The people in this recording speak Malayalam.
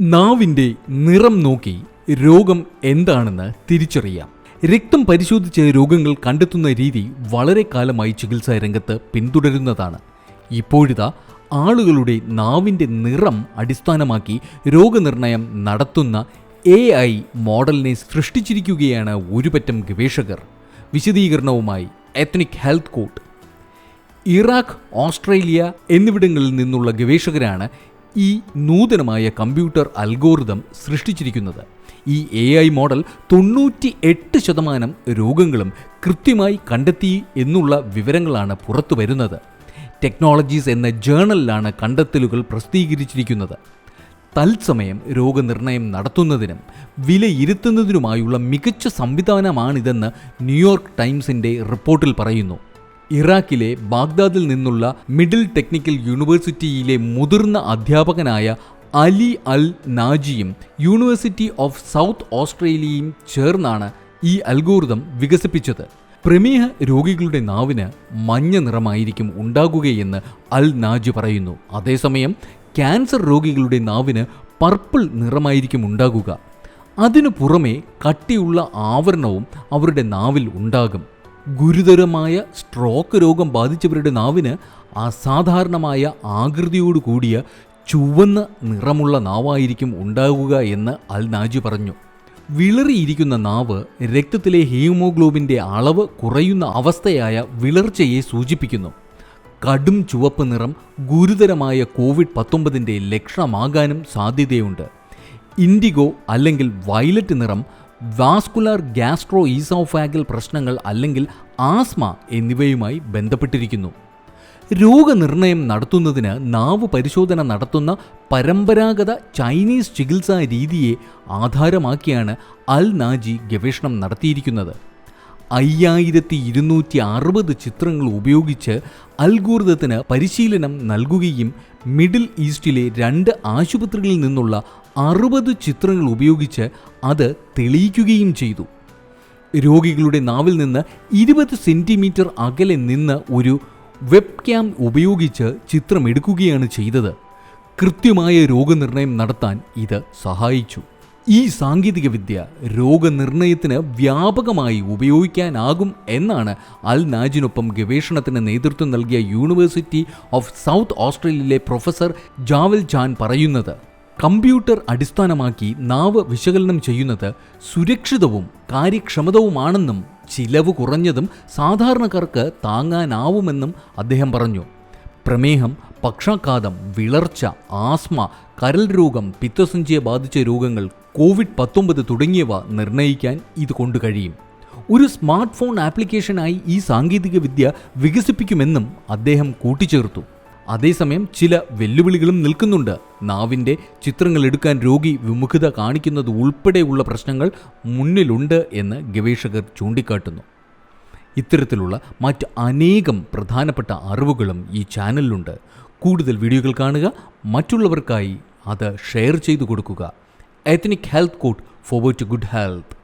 നാവിന്റെ നിറം നോക്കി രോഗം എന്താണെന്ന് തിരിച്ചറിയാം. രക്തം പരിശോധിച്ച് രോഗങ്ങൾ കണ്ടെത്തുന്ന രീതി വളരെ കാലമായി ചികിത്സാ രംഗത്ത് പിന്തുടരുന്നതാണ്. ഇപ്പോഴിതാ ആളുകളുടെ നാവിന്റെ നിറം അടിസ്ഥാനമാക്കി രോഗനിർണയം നടത്തുന്ന എ ഐ മോഡലിനെ സൃഷ്ടിച്ചിരിക്കുകയാണ് ഒരുപറ്റം ഗവേഷകർ. വിശദീകരണവുമായി ethnic health code Iraq Australia എന്നിവിടങ്ങളിൽ നിന്നുള്ള ഗവേഷകരാണ് ഈ നൂതനമായ കമ്പ്യൂട്ടർ അൽഗോറിതം സൃഷ്ടിച്ചിരിക്കുന്നത്. ഈ എ ഐ മോഡൽ തൊണ്ണൂറ്റി എട്ട് ശതമാനം രോഗങ്ങളും കൃത്യമായി കണ്ടെത്തി എന്നുള്ള വിവരങ്ങളാണ് പുറത്തു വരുന്നത്. ടെക്നോളജീസ് എന്ന ജേണലിലാണ് കണ്ടെത്തലുകൾ പ്രസിദ്ധീകരിച്ചിരിക്കുന്നത്. തത്സമയം രോഗനിർണയം നടത്തുന്നതിനും വിലയിരുത്തുന്നതിനുമായുള്ള മികച്ച സംവിധാനമാണിതെന്ന് ന്യൂയോർക്ക് ടൈംസിന്റെ റിപ്പോർട്ടിൽ പറയുന്നു. ഇറാഖിലെ ബാഗ്ദാദിൽ നിന്നുള്ള മിഡിൽ ടെക്നിക്കൽ യൂണിവേഴ്സിറ്റിയിലെ മുതിർന്ന അധ്യാപകനായ അലി അൽ നാജിയും യൂണിവേഴ്സിറ്റി ഓഫ് സൗത്ത് ഓസ്ട്രേലിയയും ചേർന്നാണ് ഈ അൽഗോറിതം വികസിപ്പിച്ചത്. പ്രമേഹ രോഗികളുടെ നാവിന് മഞ്ഞ നിറമായിരിക്കും ഉണ്ടാകുകയെന്ന് അൽ നാജി പറയുന്നു. അതേസമയം ക്യാൻസർ രോഗികളുടെ നാവിന് പർപ്പിൾ നിറമായിരിക്കും ഉണ്ടാകുക. അതിനു പുറമെ കട്ടിയുള്ള ആവരണവും അവരുടെ നാവിൽ ഉണ്ടാകും. ഗുരുതരമായ സ്ട്രോക്ക് രോഗം ബാധിച്ചവരുടെ നാവിന് അസാധാരണമായ ആകൃതിയോട് കൂടിയ ചുവന്ന നിറമുള്ള നാവായിരിക്കും ഉണ്ടാകുക എന്ന് അൽ പറഞ്ഞു. വിളറിയിരിക്കുന്ന നാവ് രക്തത്തിലെ ഹീമോഗ്ലോബിന്റെ അളവ് കുറയുന്ന അവസ്ഥയായ വിളർച്ചയെ സൂചിപ്പിക്കുന്നു. കടും ചുവപ്പ് നിറം ഗുരുതരമായ കോവിഡ് പത്തൊമ്പതിന്റെ ലക്ഷണമാകാനും സാധ്യതയുണ്ട്. ഇൻഡിഗോ അല്ലെങ്കിൽ വയലറ്റ് നിറം വാസ്കുലാർ ഗ്യാസ്ട്രോ ഈസോഫാഗൽ പ്രശ്നങ്ങൾ അല്ലെങ്കിൽ ആസ്മ എന്നിവയുമായി ബന്ധപ്പെട്ടിരിക്കുന്നു. രോഗനിർണയം നടത്തുന്നതിന് നാവ് പരിശോധന നടത്തുന്ന പരമ്പരാഗത ചൈനീസ് ചികിത്സാ രീതിയെ ആധാരമാക്കിയാണ് അൽ നാജി ഗവേഷണം നടത്തിയിരിക്കുന്നത്. അയ്യായിരത്തി ഇരുന്നൂറ്റി അറുപത് ചിത്രങ്ങൾ ഉപയോഗിച്ച് അൽഗൂർദത്തിന് പരിശീലനം നൽകുകയും മിഡിൽ ഈസ്റ്റിലെ രണ്ട് ആശുപത്രികളിൽ നിന്നുള്ള അറുപത് ചിത്രങ്ങൾ ഉപയോഗിച്ച് അത് തെളിയിക്കുകയും ചെയ്തു. രോഗികളുടെ നാവിൽ നിന്ന് ഇരുപത് സെന്റിമീറ്റർ അകലെ നിന്ന് ഒരു വെബ് ക്യാം ഉപയോഗിച്ച് ചിത്രമെടുക്കുകയാണ് ചെയ്തത്. കൃത്യമായ രോഗനിർണയം നടത്താൻ ഇത് സഹായിച്ചു. ഈ സാങ്കേതികവിദ്യ രോഗനിർണയത്തിന് വ്യാപകമായി ഉപയോഗിക്കാനാകും എന്നാണ് അൽ നാജിനൊപ്പം ഗവേഷണത്തിന് നേതൃത്വം നൽകിയ യൂണിവേഴ്സിറ്റി ഓഫ് സൗത്ത് ഓസ്ട്രേലിയയിലെ പ്രൊഫസർ ജാവൽ ജാൻ പറയുന്നത്. കമ്പ്യൂട്ടർ അടിസ്ഥാനമാക്കി നാവ് വിശകലനം ചെയ്യുന്നത് സുരക്ഷിതവും കാര്യക്ഷമതവുമാണെന്നും ചിലവ് കുറഞ്ഞതും സാധാരണക്കാർക്ക് താങ്ങാനാവുമെന്നും അദ്ദേഹം പറഞ്ഞു. പ്രമേഹം പക്ഷാഘാതം വിളർച്ച ആസ്മ കരൽ രോഗം പിത്തസഞ്ചിയെ ബാധിച്ച രോഗങ്ങൾ കോവിഡ് പത്തൊമ്പത് തുടങ്ങിയവ നിർണയിക്കാൻ ഇത് കൊണ്ട് കഴിയും. ഒരു സ്മാർട്ട് ഫോൺ ആപ്ലിക്കേഷനായി ഈ സാങ്കേതികവിദ്യ വികസിപ്പിക്കുമെന്നും അദ്ദേഹം കൂട്ടിച്ചേർത്തു. അതേസമയം ചില വെല്ലുവിളികളും നിൽക്കുന്നുണ്ട്. നാവിന്റെ ചിത്രങ്ങൾ എടുക്കാൻ രോഗി വിമുഖത കാണിക്കുന്നത് ഉൾപ്പെടെയുള്ള പ്രശ്നങ്ങൾ മുന്നിലുണ്ട് എന്ന് ഗവേഷകർ ചൂണ്ടിക്കാട്ടുന്നു. ഇത്തരത്തിലുള്ള മറ്റ് അനേകം പ്രധാനപ്പെട്ട അറിവുകളും ഈ ചാനലിലുണ്ട്. കൂടുതൽ വീഡിയോകൾ കാണുക മറ്റുള്ളവർക്കായി അത് ഷെയർ ചെയ്തു കൊടുക്കുക. Ethnic health code forward to good health